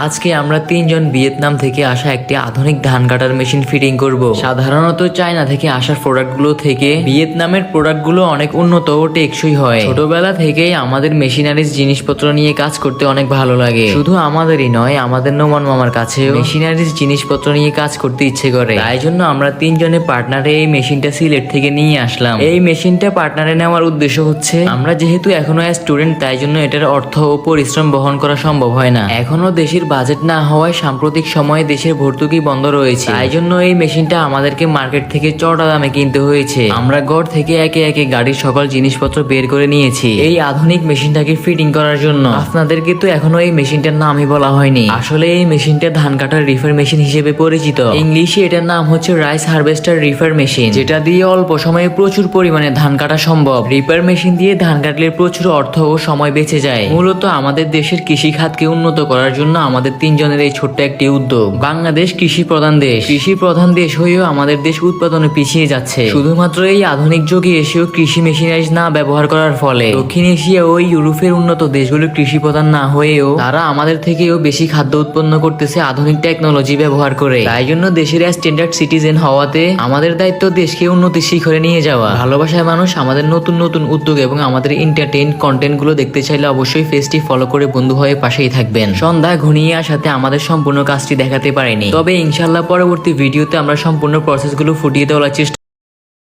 আজকে আমরা তিনজন ভিয়েতনাম থেকে আসা একটি আধুনিক ধান কাটার মেশিন ফিটিং করব। সাধারণত চায়না থেকে আসা প্রোডাক্টগুলো থেকে ভিয়েতনামের প্রোডাক্টগুলো অনেক উন্নত ও টেকসই হয়। ছোটবেলা থেকেই আমাদের মেশিনারিজ জিনিসপত্র নিয়ে কাজ করতে অনেক ভালো লাগে। শুধু আমাদেরই নয়, আমাদের নোমান মামার কাছেও মেশিনারিজ জিনিসপত্র নিয়ে কাজ করতে ইচ্ছে করে। তাই জন্য আমরা তিনজনে পার্টনারে এই মেশিনটা সিলেট থেকে নিয়ে আসলাম। এই মেশিনটা পার্টনারে নেওয়ার উদ্দেশ্য হচ্ছে, আমরা যেহেতু এখনও স্টুডেন্ট, তাই জন্য এটার অর্থ ও পরিশ্রম বহন করা সম্ভব হয় না। এখনও দেশের বাজেট না হওয়ায় সাম্প্রতিক সময়ে দেশের ভর্তুকি বন্ধ রয়েছে। তাই জন্য এই মেশিনটা আমাদেরকে মার্কেট থেকে চড়া দামে কিনতে হয়েছে। আমরা ঘর থেকে একে একে গাড়ির সকল জিনিসপত্র বের করে নিয়েছি। এই আধুনিক মেশিনটাকে ফিটিং করার জন্য। আপনাদেরকে তো এখনও এই মেশিনটার নামই বলা হয়নি। আসলে এই মেশিনটা ধান কাটার রিফার মেশিন হিসেবে পরিচিত। ইংলিশে এটার নাম হচ্ছে রাইস হারভেস্টার রিফার মেশিন যেটা দিয়ে অল্প সময়ে প্রচুর পরিমাণে ধান কাটা সম্ভব। রিপার মেশিন দিয়ে ধান কাটলে প্রচুর অর্থ ও সময় বেঁচে যায়। মূলত আমাদের দেশের কৃষি খাতকে উন্নত করার জন্য আমাদের তিনজনের এই ছোট্ট একটি উদ্যোগ। বাংলাদেশ কৃষি প্রধান দেশ। কৃষি প্রধান দেশ হয়েও আমাদের দেশ উৎপাদনে পিছিয়ে যাচ্ছে। শুধুমাত্র এই আধুনিক যুগে এসেও কৃষি মেশিনারিজ না ব্যবহার করার ফলে দক্ষিণ এশিয়া ও ইউরোপের উন্নত দেশগুলো কৃষি প্রধান না হয়েও তারা আমাদের থেকেও বেশি খাদ্য উৎপন্ন করতেছে আধুনিক টেকনোলজি ব্যবহার করে। তাই জন্য দেশের স্ট্যান্ডার্ড সিটিজেন হওয়াতে আমাদের দায়িত্ব দেশকে উন্নতির শিখরে নিয়ে যাওয়া। ভালোবাসায় মানুষ আমাদের নতুন নতুন উদ্যোগ এবং আমাদের এন্টারটেইন কন্টেন্টগুলো দেখতে চাইলে অবশ্যই ফেসটি ফলো করে বন্ধু হয়ে পাশেই থাকবেন। সন্ধ্যা ঘনিয়ে আসাতে আমাদের সম্পূর্ণ কাজটি দেখাতে পারেনি। তবে ইনশাল্লাহ পরবর্তী ভিডিওতে আমরা সম্পূর্ণ প্রসেসগুলো ফুটিয়ে তোলার চেষ্টা